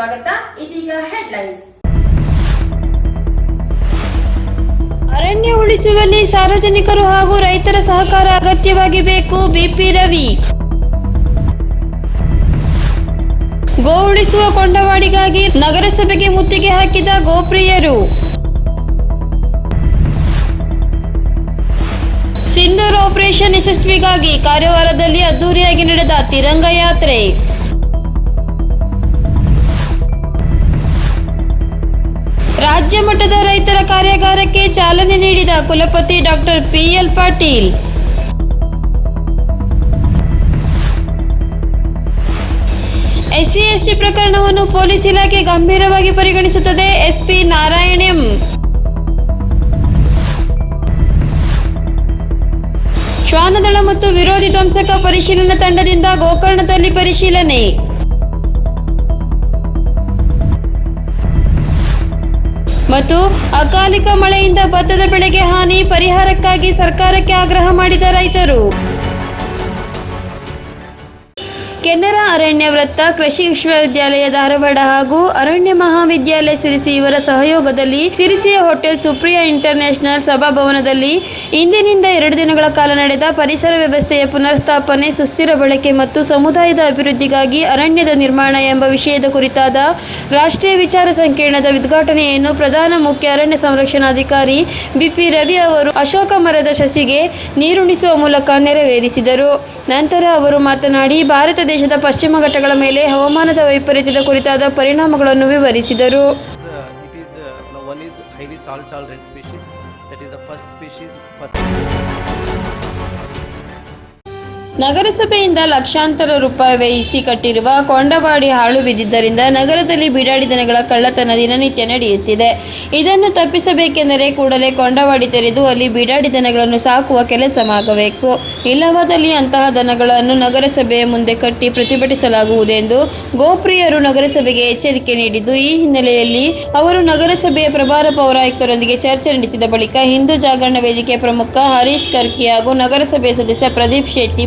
ಸ್ವಾಗತ. ಇದೀಗ ಹೆಡ್ಲೈನ್ಸ್ ಅರಣ್ಯ ಉಳಿಸುವಲ್ಲಿ ಸಾರ್ವಜನಿಕರು ಹಾಗೂ ರೈತರ ಸಹಕಾರ ಅಗತ್ಯವಾಗಿ ಬೇಕು ಬಿಪಿ ರವಿ. ಗೋ ಉಳಿಸುವ ಕೊಂಡವಾಡಿಗಾಗಿ ನಗರಸಭೆಗೆ ಮುತ್ತಿಗೆ ಹಾಕಿದ ಗೋಪ್ರಿಯರು. ಸಿಂಧೂರ್ ಆಪರೇಷನ್ ಯಶಸ್ವಿಗಾಗಿ ಕಾರವಾರದಲ್ಲಿ ಅದ್ದೂರಿಯಾಗಿ ನಡೆದ ತಿರಂಗ ಯಾತ್ರೆ. ರಾಜ್ಯ ಮಟ್ಟದ ರೈತರ ಕಾರ್ಯಾಗಾರಕ್ಕೆ ಚಾಲನೆ ನೀಡಿದ ಕುಲಪತಿ doctor PL Patil. SC ST ಪ್ರಕರಣವನ್ನು ಪೊಲೀಸ್ ಇಲಾಖೆ ಗಂಭೀರವಾಗಿ ಪರಿಗಣಿಸುತ್ತದೆ. SP Narayan M. ಶ್ವಾನದಳ ಮತ್ತು ವಿರೋಧಿ ಧ್ವಂಸಕ ಪರಿಶೀಲನಾ ತಂಡದಿಂದ ಗೋಕರ್ಣದಲ್ಲಿ ಪರಿಶೀಲನೆ. ಮತ್ತು ಅಕಾಲಿಕ ಮಳೆಯಿಂದ ಭತ್ತದ ಬೆಳೆಗೆ ಹಾನಿ ಪರಿಹಾರಕ್ಕಾಗಿ ಸರ್ಕಾರಕ್ಕೆ ಆಗ್ರಹ ಮಾಡಿದ ರೈತರು. ಕೆನರಾ ಅರಣ್ಯ ವೃತ್ತ, ಕೃಷಿ ವಿಶ್ವವಿದ್ಯಾಲಯ ಧಾರವಾಡ ಹಾಗೂ ಅರಣ್ಯ ಮಹಾವಿದ್ಯಾಲಯ ಸಿರಿಸಿ ಇವರ ಸಹಯೋಗದಲ್ಲಿ ಸಿರಿಸಿಯ ಹೋಟೆಲ್ ಸುಪ್ರಿಯಾ ಇಂಟರ್ನ್ಯಾಷನಲ್ ಸಭಾಭವನದಲ್ಲಿ ಇಂದಿನಿಂದ ಎರಡು ದಿನಗಳ ಕಾಲ ನಡೆದ ಪರಿಸರ ವ್ಯವಸ್ಥೆಯ ಪುನರ್ಸ್ಥಾಪನೆ, ಸುಸ್ಥಿರ ಬಳಕೆ ಮತ್ತು ಸಮುದಾಯದ ಅಭಿವೃದ್ಧಿಗಾಗಿ ಅರಣ್ಯದ ನಿರ್ಮಾಣ ಎಂಬ ವಿಷಯದ ಕುರಿತಾದ ರಾಷ್ಟ್ರೀಯ ವಿಚಾರ ಸಂಕಿರಣದ ಉದ್ಘಾಟನೆಯನ್ನು ಪ್ರಧಾನ ಮುಖ್ಯ ಅರಣ್ಯ ಸಂರಕ್ಷಣಾಧಿಕಾರಿ ಬಿಪಿ ರವಿ ಅವರು ಅಶೋಕ ಮರದ ಸಸಿಗೆ ನೀರುಣಿಸುವ ಮೂಲಕ ನೆರವೇರಿಸಿದರು. ನಂತರ ಅವರು ಮಾತನಾಡಿ ಭಾರತ ಪ್ರದೇಶದ ಪಶ್ಚಿಮ ಘಟ್ಟಗಳ ಮೇಲೆ ಹವಾಮಾನದ ವೈಪರೀತ್ಯದ ಕುರಿತಾದ ಪರಿಣಾಮಗಳನ್ನು ವಿವರಿಸಿದರು. ಸಾಲ್ಟ್ ದಟ್ ಅ ಫಸ್ಟ್ ಫಸ್ಟ್ ನಗರಸಭೆಯಿಂದ ಲಕ್ಷಾಂತರ ರೂಪಾಯಿ ವ್ಯಯಿಸಿ ಕಟ್ಟಿರುವ ಕೊಂಡವಾಡಿ ಹಾಳು ಬಿದ್ದಿದ್ದರಿಂದ ನಗರದಲ್ಲಿ ಬಿಡಾಡಿ ದನಗಳ ಕಳ್ಳತನ ದಿನನಿತ್ಯ ನಡೆಯುತ್ತಿದೆ. ಇದನ್ನು ತಪ್ಪಿಸಬೇಕೆಂದರೆ ಕೂಡಲೇ ಕೊಂಡವಾಡಿ ತೆರೆದು ಅಲ್ಲಿ ಬಿಡಾಡಿ ದನಗಳನ್ನು ಸಾಕುವ ಕೆಲಸವಾಗಬೇಕು. ಇಲ್ಲವಾದಲ್ಲಿ ಅಂತಹ ದನಗಳನ್ನು ನಗರಸಭೆಯ ಮುಂದೆ ಕಟ್ಟಿ ಪ್ರತಿಭಟಿಸಲಾಗುವುದೆಂದು ಗೋಪ್ರಿಯರು ನಗರಸಭೆಗೆ ಎಚ್ಚರಿಕೆ ನೀಡಿದ್ದು, ಈ ಹಿನ್ನೆಲೆಯಲ್ಲಿ ಅವರು ನಗರಸಭೆಯ ಪ್ರಭಾರ ಪೌರಾಯುಕ್ತರೊಂದಿಗೆ ಚರ್ಚೆ ನಡೆಸಿದ ಬಳಿಕ ಹಿಂದೂ ಜಾಗರಣ ವೇದಿಕೆ ಪ್ರಮುಖ ಹರೀಶ್ ಕರ್ಕಿ ಹಾಗೂ ನಗರಸಭೆ ಸದಸ್ಯ ಪ್ರದೀಪ್ ಶೆಟ್ಟಿ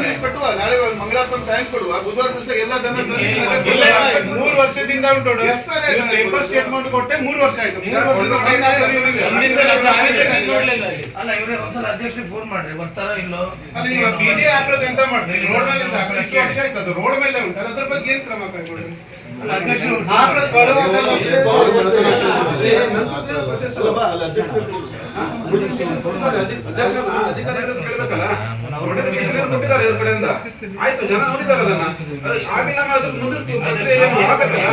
ಮಂಗಳವಾರ ತಂದು ಟೈಮ್ ಕೊಡುವ. ಬುಧವಾರ ದಿವಸ ಎಲ್ಲ ಕಟ್ಟುವ. ಮೂರು ವರ್ಷದಿಂದ ಉಂಟು. ಪೇಪರ್ ಸ್ಟೇಟ್ಮೆಂಟ್ ಕೊಟ್ಟೆ ಮೂರು ವರ್ಷ ಆಯ್ತು. ಅಲ್ಲ ಇವ್ರೆ ಒಂದ್ಸಲ ಅಧ್ಯಕ್ಷರಿಗೆ ಫೋನ್ ಮಾಡ್ರಿ. ಬರ್ತಾರೋ ಇಲ್ಲೋ? ಈಗ ಬೀದಿ ಹಾಕೋದು ಎಂತ ಮಾಡ್ರಿ ರೋಡ್ ಮೇಲೆ ಎಷ್ಟು ವರ್ಷ ಆಯ್ತು ಅದು. ರೋಡ್ ಮೇಲೆ ಉಂಟು. ಅದ್ರ ಬಗ್ಗೆ ಏನ್ ಕ್ರಮ ಕೈಗೊಳ್ಳಿ? ಅಲ್ಲ, ಅಧ್ಯಕ್ಷರು ಹಾಕೋದು ಬರುವಾಗೆಲ್ಲ ಸುಲಭ ಅಲ್ಲ, ಕಡೆಯಿಂದ ಆಯ್ತು ಜನ ನೋಡಿದಾರಲ್ಲ ಆಗಿಲ್ಲ ಮಾಡಿದ್ರೆ ಮುಂದೆ ಏನು ಆಗ್ಬೇಕಲ್ಲ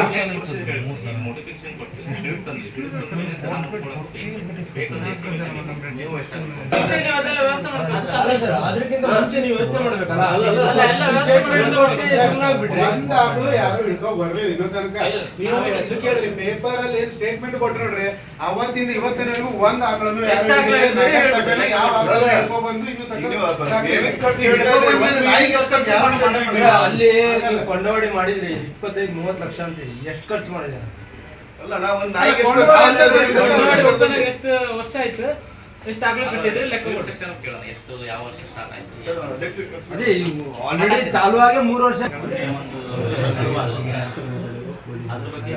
ಅದಕ್ಕಿಂತ ಮುಂಚೆ ನೀವು ಯೋಚನೆ ಮಾಡ್ಬೇಕಲ್ಲ? ಒಂದ್ ಆಕಳು ಯಾರು ಹಿಡ್ಕೊ ಬರ್ಲಿಲ್ಲ. ಇನ್ನೊ ತನಕ ನೀವು ಕೇಳ್ರಿ ಪೇಪರ್ ಅಲ್ಲಿ ಏನ್ ಸ್ಟೇಟ್ಮೆಂಟ್ ಕೊಟ್ರಿ ನೋಡ್ರಿ ಅವತ್ತಿಂದ ಇವತ್ತಿನವರೆಗೂ ಒಂದ್ ಆಕಳನ್ನು ಯಾರು ಹಿಡ್ದಿಲ್ಲ. ಯಾವ ಆಕಳನ್ನು ಹಿಡ್ಕೊ ಬಂದು ಇನ್ನು ತನಕ ಅಲ್ಲಿ ಕೊಂಡವಾಡಿ ಮಾಡಿದ್ರಿ ಇಪ್ಪತ್ತೈದು ಮೂವತ್ತು ಲಕ್ಷ ಅಂತ ಎಷ್ಟು ಖರ್ಚು ಮಾಡಿದಾರೆ ಎಷ್ಟು ವರ್ಷ ಆಯ್ತು? ಎಷ್ಟು ಆಗ್ಲೂ ಕಟ್ಟಿದ್ರೆ? ಲೆಕ್ಕ ಕೊಡಿ. ಸೆಕ್ಷನ್ ಕೇಳೋಣ ಎಷ್ಟು ಯಾವ ವರ್ಷ ಸ್ಟಾರ್ಟ್ ಆಯ್ತು? ಅಧ್ಯಕ್ಷರಿಗೆ ಕಳ್ಸಿ. ಅದೇ ಆಲ್ರೆಡಿ ಚಾಲು ಆಗಿ ಮೂರು ವರ್ಷ. ಅದ್ರ ಬಗ್ಗೆ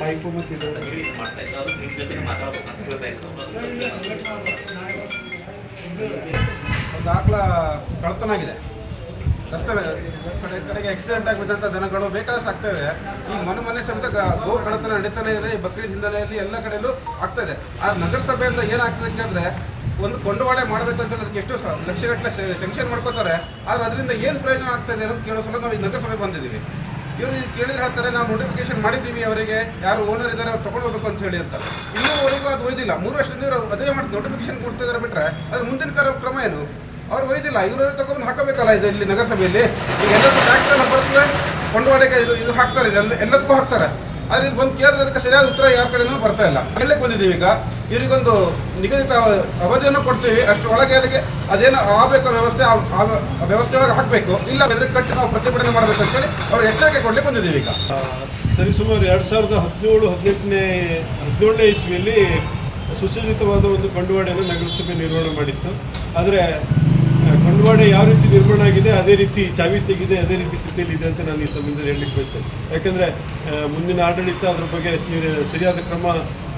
ಪೈಪು ಮತ್ತು ಮಾಡ್ತಾ ಇದ್ರು. ಅವ್ರು ಜೊತೆ ಮಾತಾಡ್ಬೇಕು ಅಂತ ಹೇಳ್ತಾ ಇದ್ರು. ಒಂದು ಆಕಳ ಕಳ್ತನ ಆಗಿದೆ. ರಸ್ತೆ ಕಡೆ ಕಡೆಗೆ ಆಕ್ಸಿಡೆಂಟ್ ಆಗಿಬಿಟ್ಟಂಥ ದನಗಳು ಬೇಕಾದಷ್ಟು ಆಗ್ತವೆ. ಈಗ ಮನೆ ಮನೆ ಸಮೇತ ಗ- ಕಳತನ ನಡೀತಾನೆ ಇದೆ, ಈ ಬಕ್ರೀದ್ ಹಿನ್ನೆಲೆಯಲ್ಲಿ ಎಲ್ಲ ಕಡೆಯಲ್ಲೂ ಆಗ್ತದೆ ಆ ನಗರಸಭೆಯಿಂದ ಏನಾಗ್ತದೆ ಅಂದ್ರೆ ಒಂದು ಕೊಂಡವಾಡೆ ಮಾಡಬೇಕಂತ ಅದಕ್ಕೆ ಎಷ್ಟು ಲಕ್ಷಗಟ್ಟಲೆ ಸೆಂಕ್ಷನ್ ಮಾಡ್ಕೋತಾರೆ. ಆದ್ರೆ ಅದರಿಂದ ಏನು ಪ್ರಯೋಜನ ಆಗ್ತದೆ ಅನ್ನೋದು ಕೇಳೋ ಸಲ ನಾವು ಈ ನಗರಸಭೆ ಬಂದಿದ್ದೀವಿ. ಇವರು ಕೇಳಿದ್ರೆ ಹೇಳ್ತಾರೆ, ನಾವು ನೋಟಿಫಿಕೇಶನ್ ಮಾಡಿದ್ದೀವಿ ಅವರಿಗೆ, ಯಾರು ಓನರ್ ಇದ್ದಾರೆ ಅವ್ರು ತಗೊಂಡು ಹೋಗ್ಬೇಕು ಅಂತ ಹೇಳಿ ಅಂತ. ಇನ್ನೂವರೆಗೂ ಅದು ಒಯ್ದಿಲ್ಲ. ಮೂರು ವರ್ಷದಿಂದ ಅದೇ ಮಾಡಿ ನೋಟಿಫಿಕೇಶನ್ ಕೊಡ್ತಿದ್ದಾರೆ ಬಿಟ್ಟರೆ ಅದ್ರ ಮುಂದಿನ ಕಾರ್ಯಕ್ರಮ ಕ್ರಮ ಏನು? ಅವ್ರು ಒಯ್ದಿಲ್ಲ ಇವರು ತಗೊಂಡು ಹಾಕಬೇಕಲ್ಲ ಇದು ಇಲ್ಲಿ ನಗರಸಭೆಯಲ್ಲಿ? ಈಗ ಎಲ್ಲದಕ್ಕೂ ಟ್ಯಾಕ್ಸ್ ಎಲ್ಲ ಬರ್ತದೆ ಕೊಂಡವಾಡೆಗೆ ಇದು ಇದು ಹಾಕ್ತಾರೆ, ಎಲ್ಲ ಎಲ್ಲದಕ್ಕೂ ಹಾಕ್ತಾರೆ. ಆದ್ರೆ ಇದು ಬಂದು ಕೇಳಿದ್ರೆ ಅದಕ್ಕೆ ಸರಿಯಾದ ಉತ್ತರ ಯಾರ ಕಡೆನೂ ಬರ್ತಾ ಇಲ್ಲ. ಹೇಳಕ್ಕೆ ಬಂದಿದ್ದೀವಿ ಈಗ? ಇವರಿಗೊಂದು ನಿಗದಿತ ಅವಧಿಯನ್ನು ಕೊಡ್ತೀವಿ, ಅಷ್ಟು ಒಳಗೆ ಅದಕ್ಕೆ ಅದೇನು ಆಗಬೇಕು ವ್ಯವಸ್ಥೆ, ಆ- ವ್ಯವಸ್ಥೆ ಒಳಗೆ ಹಾಕಬೇಕು. ಇಲ್ಲ ಬೆದರಿ ಕಟ್ಟಿ ನಾವು ಪ್ರತಿಭಟನೆ ಮಾಡಬೇಕು ಅಂತೇಳಿ ಅವ್ರಿಗೆ ಎಚ್ಚರಿಕೆ ಕೊಡ್ಲಿಕ್ಕೆ ಬಂದಿದ್ದೀವಿ ಈಗ. ಸರಿಸುಮಾರು ಎರಡು ಸಾವಿರದ ಹದಿನೇಳು, ಹದಿನೆಂಟನೇ, ಹದಿನೇಳನೇ ಇಸ್ವಿಯಲ್ಲಿ ಸುಸಜ್ಜಿತವಾದ ಒಂದು ಬಂಡವಾಳನ ನಗರಸಭೆ ನಿರ್ವಹಣೆ ಮಾಡಿತ್ತು. ಆದರೆ ಕೊಂಡವಾಡೆ ಯಾವ ರೀತಿ ನಿರ್ಮಾಣ ಆಗಿದೆ, ಅದೇ ರೀತಿ ಚಾವಿ ತೆಗಿದೆ, ಅದೇ ರೀತಿ ಸ್ಥಿತಿಯಲ್ಲಿ ಇದೆ ಅಂತ ನಾನು ಈ ಸಂಬಂಧದಲ್ಲಿ ಹೇಳಲಿಕ್ಕೆ ಬಯಸ್ತೇನೆ. ಯಾಕಂದರೆ ಮುಂದಿನ ಆಡಳಿತ ಅದ್ರ ಬಗ್ಗೆ ಸರಿಯಾದ ಕ್ರಮ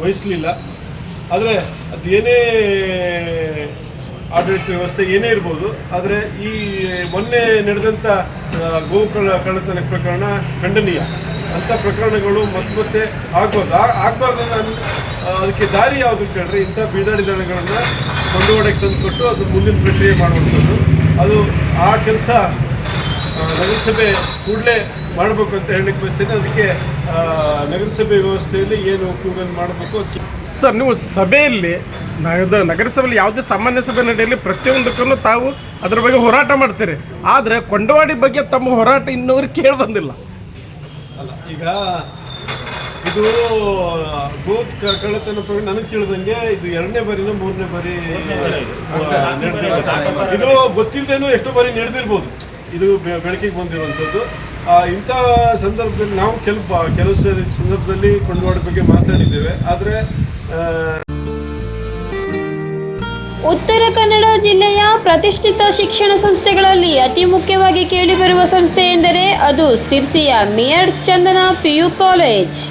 ವಹಿಸಲಿಲ್ಲ. ಆದರೆ ಅದು ಏನೇ ಆಡಳಿತ ವ್ಯವಸ್ಥೆ ಏನೇ ಇರ್ಬೋದು, ಆದರೆ ಈ ಮೊನ್ನೆ ನಡೆದಂಥ ಗೋ ಕಳ್ಳ ಕಳ್ಳತನ ಪ್ರಕರಣ ಖಂಡನೀಯ. ಅಂಥ ಪ್ರಕರಣಗಳು ಮತ್ತೆ ಮತ್ತೆ ಆಗ್ಬೋದು. ನಾನು ಅದಕ್ಕೆ ದಾರಿ ಯಾವುದು ಕೇಳ್ರಿ? ಇಂಥ ಬೀದಾಡಿ ದಳಗಳನ್ನು ಕೊಂಡೋಡಕ್ಕೆ ತಂದು ಕೊಟ್ಟು ಅದು ಮುಂದಿನ ಪ್ರಕ್ರಿಯೆ ಮಾಡುವಂಥದ್ದು. ಅದು ಆ ಕೆಲಸ ನಗರಸಭೆ ಕೂಡಲೇ ಮಾಡಬೇಕು ಅಂತ ಹೇಳಲಿಕ್ಕೆ ಬರ್ತೇನೆ ಅದಕ್ಕೆ ನಗರಸಭೆ ವ್ಯವಸ್ಥೆಯಲ್ಲಿ ಏನು ಕೂಗನ್ ಮಾಡಬೇಕು ಸರ್ ನೀವು ಸಭೆಯಲ್ಲಿ ನಗರಸಭೆಯಲ್ಲಿ ಯಾವುದೇ ಸಾಮಾನ್ಯ ಸಭೆ ನಡೆಯಲಿ ಪ್ರತಿಯೊಂದಕ್ಕೂ ತಾವು ಅದರ ಬಗ್ಗೆ ಹೋರಾಟ ಮಾಡ್ತೀರಿ. ಆದರೆ ಕೊಂಡವಾಡಿ ಬಗ್ಗೆ ತಮ್ಮ ಹೋರಾಟ ಇನ್ನೂರು ಕೇಳಿ ಬಂದಿಲ್ಲ. ಅಲ್ಲ ಈಗ ಇದು ಬೂತ್ ಕಳ್ಳತನ ಪ್ರಕರಣ ನನಗೆ ತಿಳಿದಂಗೆ ಇದು ಎರಡನೇ ಬಾರಿನ ಮೂರನೇ ಬಾರಿ ಇದು. ಗೊತ್ತಿಲ್ಲದೇನು ಎಷ್ಟೋ ಬಾರಿ ನಡೆದಿರ್ಬೋದು. ಇದು ಬೆ- ಬೆಳಕಿಗೆ ಬಂದಿರುವಂಥದ್ದು. ಆ, ಇಂಥ ಸಂದರ್ಭದಲ್ಲಿ ನಾವು ಕೆಲವು ಕೆಲಸ ಕೆಲವು ಸಂದರ್ಭದಲ್ಲಿ ಕೊಂಡವಾಡ ಬಗ್ಗೆ ಮಾತಾಡಿದ್ದೇವೆ. ಆದರೆ ಉತ್ತರ ಕನ್ನಡ ಜಿಲ್ಲೆಯ ಪ್ರತಿಷ್ಠಿತ ಶಿಕ್ಷಣ ಸಂಸ್ಥೆಗಳಲ್ಲಿ ಅತಿ ಮುಖ್ಯವಾಗಿ ಕೇಳಿಬರುವ ಸಂಸ್ಥೆ ಎಂದರೆ ಅದು ಸಿರ್ಸಿಯ ಮೇಯರ್ ಚಂದನ ಪಿಯು ಕಾಲೇಜ್.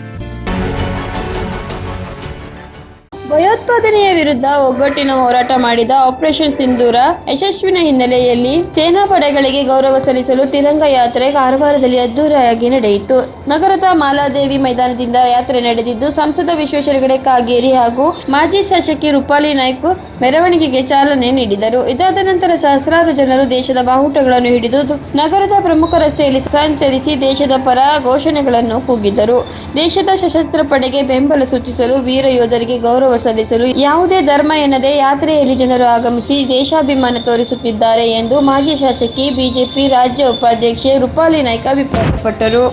ಭಯೋತ್ಪಾದನೆಯ ವಿರುದ್ಧ ಒಗ್ಗಟ್ಟಿನ ಹೋರಾಟ ಮಾಡಿದ ಆಪರೇಷನ್ ಸಿಂಧೂರ ಯಶಸ್ವಿನ ಹಿನ್ನೆಲೆಯಲ್ಲಿ ಸೇನಾ ಪಡೆಗಳಿಗೆ ಗೌರವ ಸಲ್ಲಿಸಲು ತಿರಂಗ ಯಾತ್ರೆ ಕಾರವಾರದಲ್ಲಿ ಅದ್ದೂರಿಯಾಗಿ ನಡೆಯಿತು. ನಗರದ ಮಾಲಾದೇವಿ ಮೈದಾನದಿಂದ ಯಾತ್ರೆ ನಡೆದಿದ್ದು, ಸಂಸದ ವಿಶ್ವೇಶ್ವರ ಹೆಗಡೆ ಕಾಗೇರಿ ಹಾಗೂ ಮಾಜಿ ಶಾಸಕಿ ರೂಪಾಲಿ ನಾಯ್ಕ್ ಮೆರವಣಿಗೆಗೆ ಚಾಲನೆ ನೀಡಿದರು. ಇದಾದ ನಂತರ ಸಹಸ್ರಾರು ಜನರು ದೇಶದ ಬಾವುಟಗಳನ್ನು ಹಿಡಿದು ನಗರದ ಪ್ರಮುಖ ರಸ್ತೆಯಲ್ಲಿ ಸಂಚರಿಸಿ ದೇಶದ ಪರ ಘೋಷಣೆಗಳನ್ನು ಕೂಗಿದರು. ದೇಶದ ಸಶಸ್ತ್ರ ಪಡೆಗೆ ಬೆಂಬಲ ಸೂಚಿಸಲು ವೀರ ಯೋಧರಿಗೆ ಗೌರವ ಸಲ್ಲಿಸಲು ಯಾವುದೇ ಧರ್ಮ ಎನ್ನದೆ ಯಾತ್ರೆಯಲ್ಲಿ ಜನರು ಆಗಮಿಸಿ ದೇಶಾಭಿಮಾನ ತೋರಿಸುತ್ತಿದ್ದಾರೆ ಎಂದು ಮಾಜಿ ಶಾಸಕಿ ಬಿಜೆಪಿ ರಾಜ್ಯ ಉಪಾಧ್ಯಕ್ಷೆ ರೂಪಾಲಿ ನಾಯ್ಕ ಅಭಿಪ್ರಾಯಪಟ್ಟರು.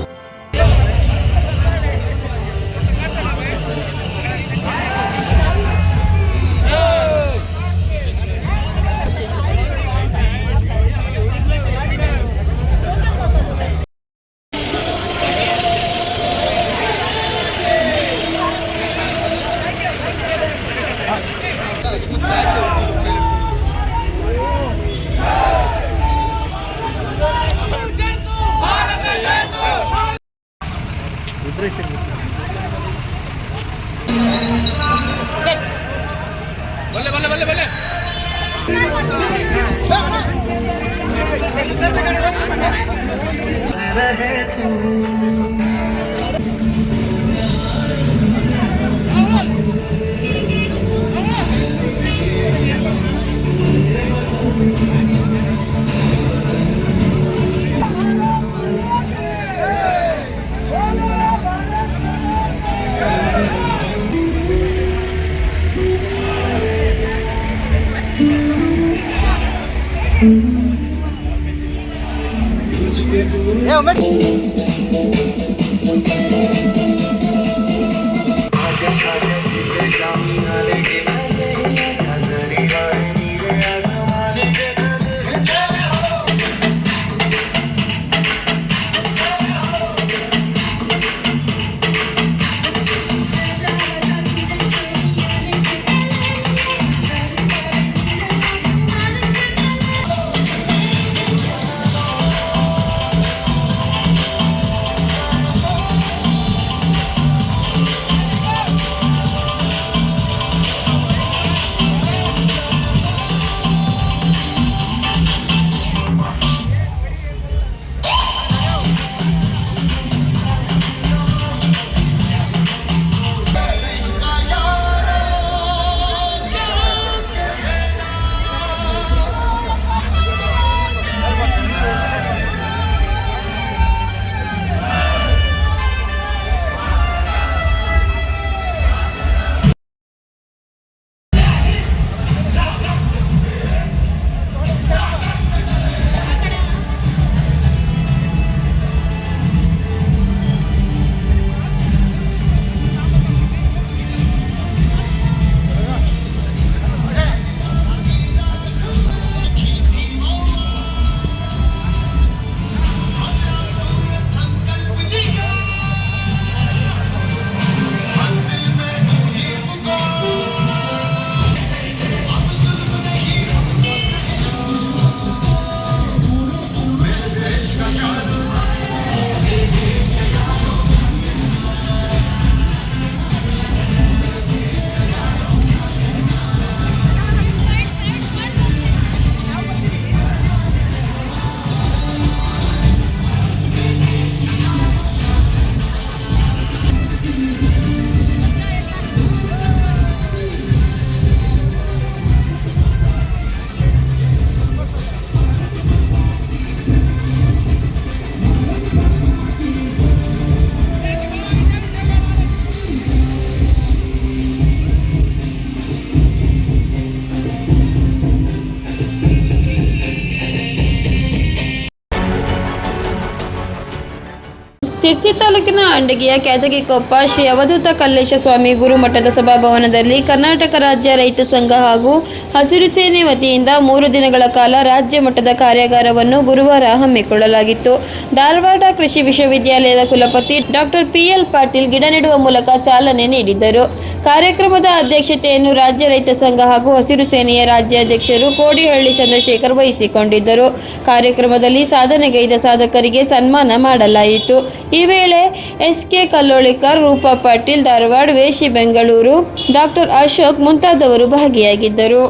ಶಿರ್ಸಿ ತಾಲೂಕಿನ ಅಂಡಗಿಯ ಕ್ಯಾತಗಿಕೊಪ್ಪ ಶ್ರೀ ಅವಧೂತ ಕಲ್ಲೇಶ ಸ್ವಾಮಿ ಗುರುಮಠದ ಸಭಾಭವನದಲ್ಲಿ ಕರ್ನಾಟಕ ರಾಜ್ಯ ರೈತ ಸಂಘ ಹಾಗೂ ಹಸಿರು ಸೇನೆ ವತಿಯಿಂದ ಮೂರು ದಿನಗಳ ಕಾಲ ರಾಜ್ಯ ಮಟ್ಟದ ಕಾರ್ಯಾಗಾರವನ್ನು ಗುರುವಾರ ಹಮ್ಮಿಕೊಳ್ಳಲಾಗಿತ್ತು. ಧಾರವಾಡ ಕೃಷಿ ವಿಶ್ವವಿದ್ಯಾಲಯದ ಕುಲಪತಿ ಡಾಕ್ಟರ್ ಪಿಎಲ್ ಪಾಟೀಲ್ ಗಿಡ ನೆಡುವ ಮೂಲಕ ಚಾಲನೆ ನೀಡಿದ್ದರು ಕಾರ್ಯಕ್ರಮದ ಅಧ್ಯಕ್ಷತೆಯನ್ನು ರಾಜ್ಯ ರೈತ ಸಂಘ ಹಾಗೂ ಹಸಿರು ಸೇನೆಯ ರಾಜ್ಯಾಧ್ಯಕ್ಷರು ಕೋಡಿಹಳ್ಳಿ ಚಂದ್ರಶೇಖರ್ ವಹಿಸಿಕೊಂಡಿದ್ದರು. ಕಾರ್ಯಕ್ರಮದಲ್ಲಿ ಸಾಧನೆಗೈದ ಸಾಧಕರಿಗೆ ಸನ್ಮಾನ ಮಾಡಲಾಯಿತು. ಈ ವೇಳೆ ಎಸ್ ಕೆ ಕಲ್ಲೋಳಿಕರ್ ರೂಪಾ ಪಾಟೀಲ್ ಧಾರವಾಡ ವೇಶಿ ಬೆಂಗಳೂರು ಡಾಕ್ಟರ್ ಅಶೋಕ್ ಮುಂತಾದವರು ಭಾಗಿಯಾಗಿದ್ದರು.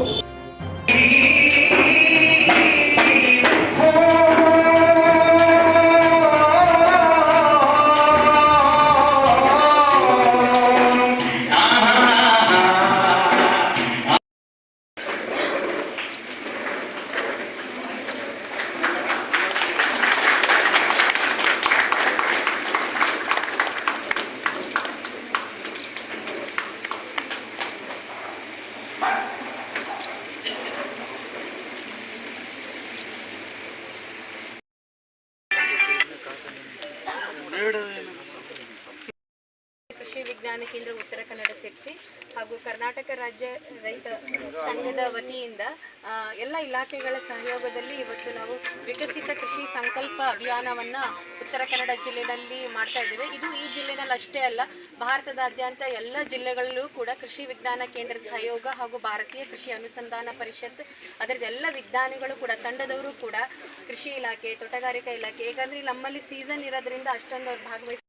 ಕರ್ನಾಟಕ ರಾಜ್ಯ ರೈತ ಸಂಘದ ವತಿಯಿಂದ ಎಲ್ಲ ಇಲಾಖೆಗಳ ಸಹಯೋಗದಲ್ಲಿ ಇವತ್ತು ನಾವು ವಿಕಸಿತ ಕೃಷಿ ಸಂಕಲ್ಪ ಅಭಿಯಾನವನ್ನ ಉತ್ತರ ಕನ್ನಡ ಜಿಲ್ಲೆಯಲ್ಲಿ ಮಾಡ್ತಾ ಇದ್ದೇವೆ. ಇದು ಈ ಜಿಲ್ಲೆನಲ್ಲಿ ಅಷ್ಟೇ ಅಲ್ಲ, ಭಾರತದಾದ್ಯಂತ ಎಲ್ಲ ಜಿಲ್ಲೆಗಳಲ್ಲೂ ಕೂಡ ಕೃಷಿ ವಿಜ್ಞಾನ ಕೇಂದ್ರದ ಸಹಯೋಗ ಹಾಗೂ ಭಾರತೀಯ ಕೃಷಿ ಅನುಸಂಧಾನ ಪರಿಷತ್, ಅದರದ್ದು ಎಲ್ಲ ವಿಜ್ಞಾನಿಗಳು ಕೂಡ, ತಂಡದವರು ಕೂಡ ಕೃಷಿ ಇಲಾಖೆ, ತೋಟಗಾರಿಕಾ ಇಲಾಖೆ ಇಲ್ಲಿ ನಮ್ಮಲ್ಲಿ ಸೀಸನ್ ಇರೋದ್ರಿಂದ ಅಷ್ಟೊಂದು ಅವ್ರು ಭಾಗವಹಿಸಿ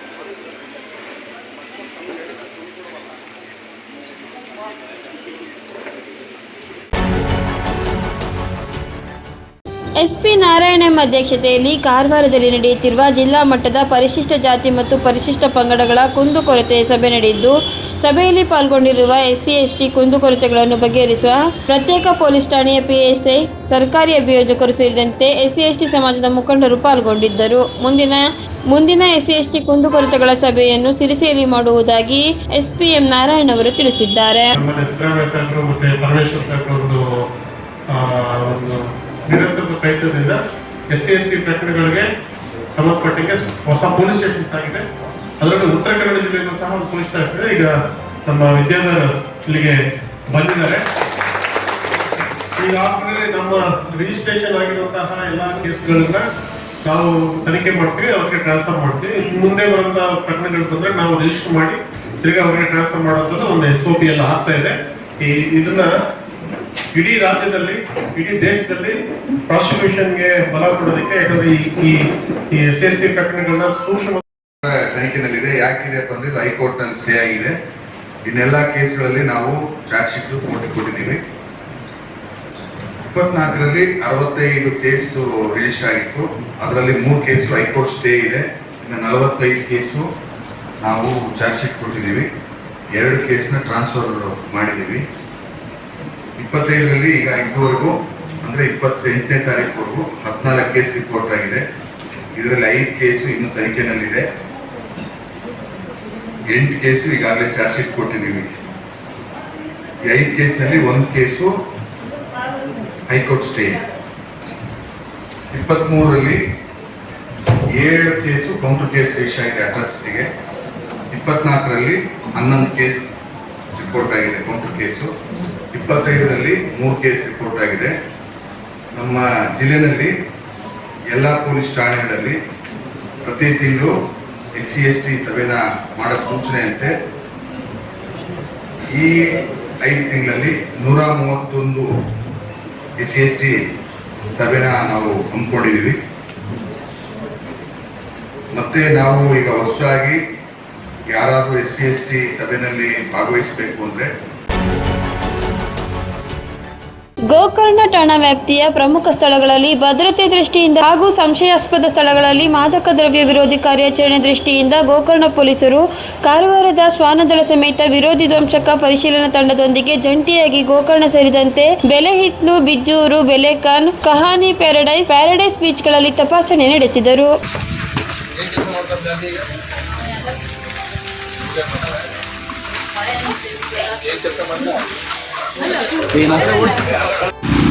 ಎಸ್ಪಿ ಎಂ ಅಧ್ಯಕ್ಷತೆಯಲ್ಲಿ ಕಾರವಾರದಲ್ಲಿ ನಡೆಯುತ್ತಿರುವ ಜಿಲ್ಲಾ ಮಟ್ಟದ ಪರಿಶಿಷ್ಟ ಜಾತಿ ಮತ್ತು ಪರಿಶಿಷ್ಟ ಪಂಗಡಗಳ ಕುಂದುಕೊರತೆ ಸಭೆ ನಡೆದಿದ್ದು, ಸಭೆಯಲ್ಲಿ ಪಾಲ್ಗೊಂಡಿರುವ ಎಸ್ಸಿ, ಎಸ್ಟಿ ಕುಂದುಕೊರತೆಗಳನ್ನು ಬಗೆಹರಿಸುವ ಪ್ರತ್ಯೇಕ ಪೊಲೀಸ್ ಠಾಣೆಯ ಪಿಎಸ್ಐ, ಸರ್ಕಾರಿ ಅಭಿಯೋಜಕರು ಸೇರಿದಂತೆ ಎಸ್ಸಿ, ಎಸ್ಟಿ ಸಮಾಜದ ಮುಖಂಡರು ಪಾಲ್ಗೊಂಡಿದ್ದರು. ಮುಂದಿನ ಮುಂದಿನ ಎಸ್ಸಿ, ಎಸ್ಟಿ ಕುಂದುಕೊರತೆಗಳ ಸಭೆಯನ್ನು ಸಿರಿಸೇರಿ ಮಾಡುವುದಾಗಿ ಎಸ್ಪಿಎಂ ನಾರಾಯಣ್ ಅವರು ತಿಳಿಸಿದ್ದಾರೆ. ನಿರಂತರ ಪ್ರಯತ್ನದಿಂದ ಎಸ್ ಸಿ ಎಸ್ ಟಿ ಪ್ರಕರಣಗಳಿಗೆ ಸಂಬಂಧಪಟ್ಟಿಗೆ ಹೊಸ ಪೊಲೀಸ್ ಸ್ಟೇಷನ್ಸ್ ಆಗಿದೆ ಅದರಲ್ಲಿ ಉತ್ತರ ಕನ್ನಡ ಜಿಲ್ಲೆಯಲ್ಲೂ ಸಹ ಒಂದು ಪೊಲೀಸ್ ಸ್ಟೇಷನ್ ಈಗ ನಮ್ಮ ವಿದ್ಯಾಧರ್ ಇಲ್ಲಿಗೆ ಬಂದಿದ್ದಾರೆ. ಈಗ ಆದ್ಮೇಲೆ ನಮ್ಮ ರಿಜಿಸ್ಟ್ರೇಷನ್ ಆಗಿರುವಂತಹ ಎಲ್ಲಾ ಕೇಸ್ಗಳನ್ನ ನಾವು ತನಿಖೆ ಮಾಡ್ತೀವಿ, ಅವ್ರಿಗೆ ಟ್ರಾನ್ಸ್ಫರ್ ಮಾಡ್ತೀವಿ. ಮುಂದೆ ಬರುವಂತ ಪ್ರಕರಣಗಳು ಬಂದ್ರೆ ನಾವು ರಿಜಿಸ್ಟರ್ ಮಾಡಿ, ತಿರ್ಗಿ ಅವ್ರಿಗೆ ಟ್ರಾನ್ಸ್ಫರ್ ಮಾಡುವಂಥದ್ದು ಒಂದು ಎಸ್ ಒ ಪಿ ಎಲ್ಲ ಆಗ್ತಾ ಇದೆ. ಈ ಇದನ್ನ ಇಡೀ ರಾಜ್ಯದಲ್ಲಿ, ಇಡೀ ದೇಶದಲ್ಲಿ ಪ್ರಾಸಿಕ್ಯೂಷನ್ಗೆ ಬಲ ಕೊಡೋದಕ್ಕೆ ಯಾಕಂದ್ರೆ ಈ ಈ ಎಸ್ ಎಸ್ ಟಿ ಪ್ರಕರಣಗಳನ್ನ ಸೂಕ್ಷ್ಮ ತನಿಖೆನಲ್ಲಿದೆ. ಯಾಕಿದೆ ಅಂದ್ರೆ ಇದು ಹೈಕೋರ್ಟ್ನಲ್ಲಿ ಸ್ಟೇ ಆಗಿದೆ. ಇನ್ನೆಲ್ಲ ಕೇಸ್ಗಳಲ್ಲಿ ನಾವು ಚಾರ್ಜ್ ಶೀಟ್ ಕೋರ್ಟ್ ಕೊಟ್ಟಿದ್ದೀವಿ ಇಪ್ಪತ್ನಾಲ್ಕರಲ್ಲಿ ಅರವತ್ತೈದು ಕೇಸು ರಿಜಿಸ್ಟರ್ ಆಗಿತ್ತು. ಅದರಲ್ಲಿ ಮೂರು ಕೇಸು ಹೈಕೋರ್ಟ್ ಸ್ಟೇ ಇದೆ. ಇನ್ನು ನಲವತ್ತೈದು ಕೇಸು ನಾವು ಚಾರ್ಜ್ ಶೀಟ್ ಕೊಟ್ಟಿದ್ದೀವಿ. ಎರಡು ಕೇಸ್ನ ಟ್ರಾನ್ಸ್ಫರ್ ಮಾಡಿದ್ದೀವಿ. ಇಪ್ಪತ್ತೈದರಲ್ಲಿ ಈಗ ಇದುವರೆಗೂ, ಅಂದ್ರೆ ಇಪ್ಪತ್ತೆಂಟನೇ ತಾರೀಕುವರೆಗೂ ಹದಿನಾಲ್ಕು ಕೇಸ್ ರಿಪೋರ್ಟ್ ಆಗಿದೆ. ಇದರಲ್ಲಿ ಐದು ಕೇಸು ಇನ್ನು ತನಿಖೆನಲ್ಲಿದೆ. ಎಂಟು ಕೇಸು ಈಗಾಗಲೇ ಚಾರ್ಜ್ ಶೀಟ್ ಕೊಟ್ಟಿದ್ದೀವಿ. ಐದು ಕೇಸ್ನಲ್ಲಿ ಒಂದು ಕೇಸು ಹೈಕೋರ್ಟ್ ಸ್ಟೇ. ಇಪ್ಪತ್ಮೂರರಲ್ಲಿ ಏಳು ಕೇಸು ಕೌಂಟರ್ ಕೇಸ್ ರಿಜಿಸ್ಟರ್ ಆಗಿದೆ ಅಟ್ರಾಸಿಟಿಗೆ ಇಪ್ಪತ್ನಾಲ್ಕರಲ್ಲಿ ಹನ್ನೊಂದು ಕೇಸ್ ರಿಪೋರ್ಟ್ ಆಗಿದೆ ಕೌಂಟರ್ ಕೇಸು ಇಪ್ಪತ್ತೈದರಲ್ಲಿ ಮೂರು ಕೇಸ್ ರಿಪೋರ್ಟ್ ಆಗಿದೆ. ನಮ್ಮ ಜಿಲ್ಲೆಯಲ್ಲಿ ಎಲ್ಲ ಪೊಲೀಸ್ ಠಾಣೆಗಳಲ್ಲಿ ಪ್ರತಿ ತಿಂಗಳು ಎಸ್ ಸಿ ಎಸ್ ಟಿ ಸಭೆನ ಮಾಡೋ ಸೂಚನೆಯಂತೆ ಈ ಐದು ತಿಂಗಳಲ್ಲಿ ನೂರ ಮೂವತ್ತೊಂದು ಎಸ್ ಸಿ ಎಸ್ ಟಿ ಸಭೆನ ನಾವು ಹಮ್ಮಿಕೊಂಡಿದ್ದೀವಿ. ಮತ್ತೆ ನಾವು ಈಗ ಹೊಸದಾಗಿ ಯಾರಾದರೂ ಎಸ್ ಸಿ ಎಸ್ ಟಿ ಸಭೆಯಲ್ಲಿ ಭಾಗವಹಿಸಬೇಕು ಅಂದ್ರೆ ಗೋಕರ್ಣ ಠಾಣಾ ವ್ಯಾಪ್ತಿಯ ಪ್ರಮುಖ ಸ್ಥಳಗಳಲ್ಲಿ ಭದ್ರತೆ ದೃಷ್ಟಿಯಿಂದ ಹಾಗೂ ಸಂಶಯಾಸ್ಪದ ಸ್ಥಳಗಳಲ್ಲಿ ಮಾದಕ ದ್ರವ್ಯ ವಿರೋಧಿ ಕಾರ್ಯಾಚರಣೆ ದೃಷ್ಟಿಯಿಂದ ಗೋಕರ್ಣ ಪೊಲೀಸರು ಕಾರವಾರದ ಶ್ವಾನದಳ ಸಮೇತ ವಿರೋಧಿ ಧ್ವಂಸಕ ಪರಿಶೀಲನಾ ತಂಡದೊಂದಿಗೆ ಜಂಟಿಯಾಗಿ ಗೋಕರ್ಣ ಸೇರಿದಂತೆ ಬೆಲೆಹಿತ್ಲು ಬಿಜ್ಜೂರು, ಬೆಲೆಕಾನ್, ಕಹಾನಿ, ಪ್ಯಾರಡೈಸ್ ಪ್ಯಾರಡೈಸ್ ಬೀಚ್ಗಳಲ್ಲಿ ತಪಾಸಣೆ ನಡೆಸಿದರು. 可以拿这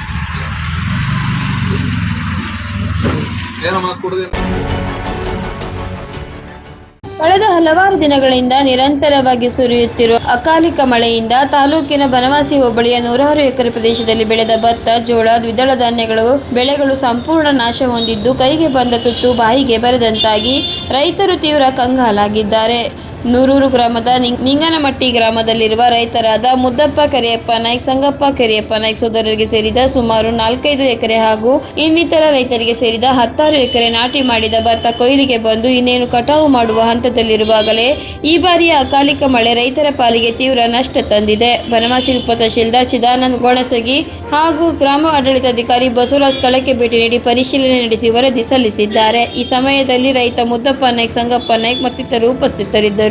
ಕಳೆದ ಹಲವಾರು ದಿನಗಳಿಂದ ನಿರಂತರವಾಗಿ ಸುರಿಯುತ್ತಿರುವ ಅಕಾಲಿಕ ಮಳೆಯಿಂದ ತಾಲೂಕಿನ ಬನವಾಸಿ ಹೋಬಳಿಯ ನೂರಾರು ಎಕರೆ ಪ್ರದೇಶದಲ್ಲಿ ಬೆಳೆದ ಭತ್ತ, ಜೋಳ, ದ್ವಿದಳ ಧಾನ್ಯಗಳು ಬೆಳೆಗಳು ಸಂಪೂರ್ಣ ನಾಶ ಹೊಂದಿದ್ದು ಕೈಗೆ ಬಂದ ತುತ್ತು ಬಾಯಿಗೆ ಬರದಂತಾಗಿ ರೈತರು ತೀವ್ರ ಕಂಗಾಲಾಗಿದ್ದಾರೆ. ನೂರೂರು ಗ್ರಾಮದ ನಿಂಗ್- ನಿಂಗನಮಟ್ಟಿ ಗ್ರಾಮದಲ್ಲಿರುವ ರೈತರಾದ ಮುದ್ದಪ್ಪ ಕರಿಯಪ್ಪ ನಾಯ್ಕ್, ಸಂಗಪ್ಪ ಕರಿಯಪ್ಪ ನಾಯ್ಕ್ ಸೋದರರಿಗೆ ಸೇರಿದ ಸುಮಾರು ನಾಲ್ಕೈದು ಎಕರೆ ಹಾಗೂ ಇನ್ನಿತರ ರೈತರಿಗೆ ಸೇರಿದ ಹತ್ತಾರು ಎಕರೆ ನಾಟಿ ಮಾಡಿದ ಭತ್ತ ಕೊಯ್ಲಿಗೆ ಬಂದು ಇನ್ನೇನು ಕಟಾವು ಮಾಡುವ ಹಂತದಲ್ಲಿರುವಾಗಲೇ ಈ ಬಾರಿಯ ಅಕಾಲಿಕ ಮಳೆ ರೈತರ ಪಾಲಿಗೆ ತೀವ್ರ ನಷ್ಟ ತಂದಿದೆ. ಬನವಾಸಿ ಉಪ ತಹಶೀಲ್ದಾರ್ ಚಿದಾನಂದ್ ಗೋಣಸಗಿ ಹಾಗೂ ಗ್ರಾಮ ಆಡಳಿತಾಧಿಕಾರಿ ಬಸವರಾಜ್ ಸ್ಥಳಕ್ಕೆ ಭೇಟಿ ನೀಡಿ ಪರಿಶೀಲನೆ ನಡೆಸಿ ವರದಿ ಸಲ್ಲಿಸಿದ್ದಾರೆ. ಈ ಸಮಯದಲ್ಲಿ ರೈತ ಮುದ್ದಪ್ಪ ನಾಯ್ಕ, ಸಂಗಪ್ಪ ನಾಯ್ಕ ಮತ್ತಿತರರು ಉಪಸ್ಥಿತರಿದ್ದರು.